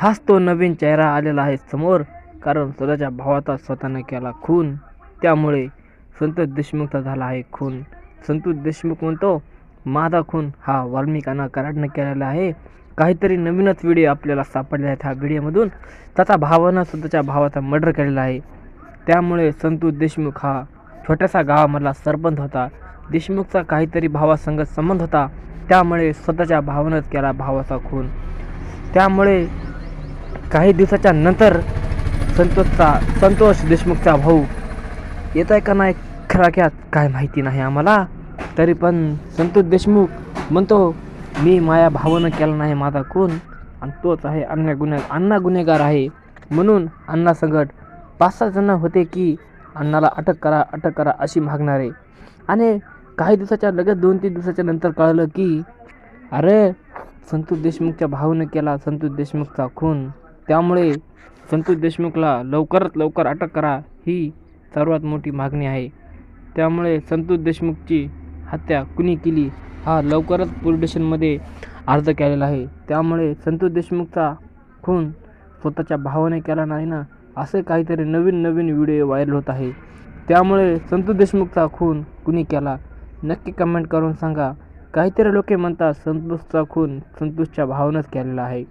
हाच तो नवीन चेहरा आलेला आहे समोर. कारण स्वतःच्या भावाचा स्वतःनं केला खून. त्यामुळे संतोष देशमुखचा झाला आहे खून. संतोष देशमुख म्हणतो माझा खून हा वाल्मिकानं कराडनं केलेला आहे. काहीतरी नवीनच व्हिडिओ आपल्याला सापडले आहेत ह्या व्हिडिओमधून त्याचा भावानं स्वतःच्या भावाचा मर्डर केलेला आहे. त्यामुळे संतोष देशमुख हा छोट्याशा गावामधला सरपंच होता. देशमुखचा काहीतरी भावासंगत संबंध होता. त्यामुळे स्वतःच्या भावानंच केला भावाचा खून. त्यामुळे काही दिवसाच्या नंतर संतोषचा संतोष देशमुखचा भाऊ येत आहे का नाही? खराक्यात काय माहिती नाही आम्हाला. तरी पण संतोष देशमुख म्हणतो मी माझ्या भावानं केला नाही माझा खून आणि तोच आहे अन्य गुन्हे अण्णा गुन्हेगार आहे. म्हणून अण्णा संकट पाच सहा जण होते की अण्णाला अटक करा अटक करा अशी मागणारे. आणि काही दिवसाच्या लगेच दोन तीन दिवसाच्या नंतर कळलं की अरे संतोष देशमुखच्या भावनं केला संतोष देशमुखचा खून. त्यामुळे संतोष देशमुखला लवकरात लवकर अटक करा ही सर्वात मोठी मागणी आहे. त्यामुळे संतोष देशमुखची हत्या कुणी केली हा लवकरच पोलीस स्टेशनमध्ये अर्ज केलेला आहे. त्यामुळे संतोष देशमुखचा खून स्वतःच्या भावाने केला नाही ना असे काहीतरी नवीन नवीन व्हिडिओ व्हायरल होत आहे. त्यामुळे संतोष देशमुखचा खून कुणी केला? नक्की कमेंट करून सांगा. काहीतरी लोके म्हणतात संतोषचा खून संतोषच्या भावानंच केलेला आहे.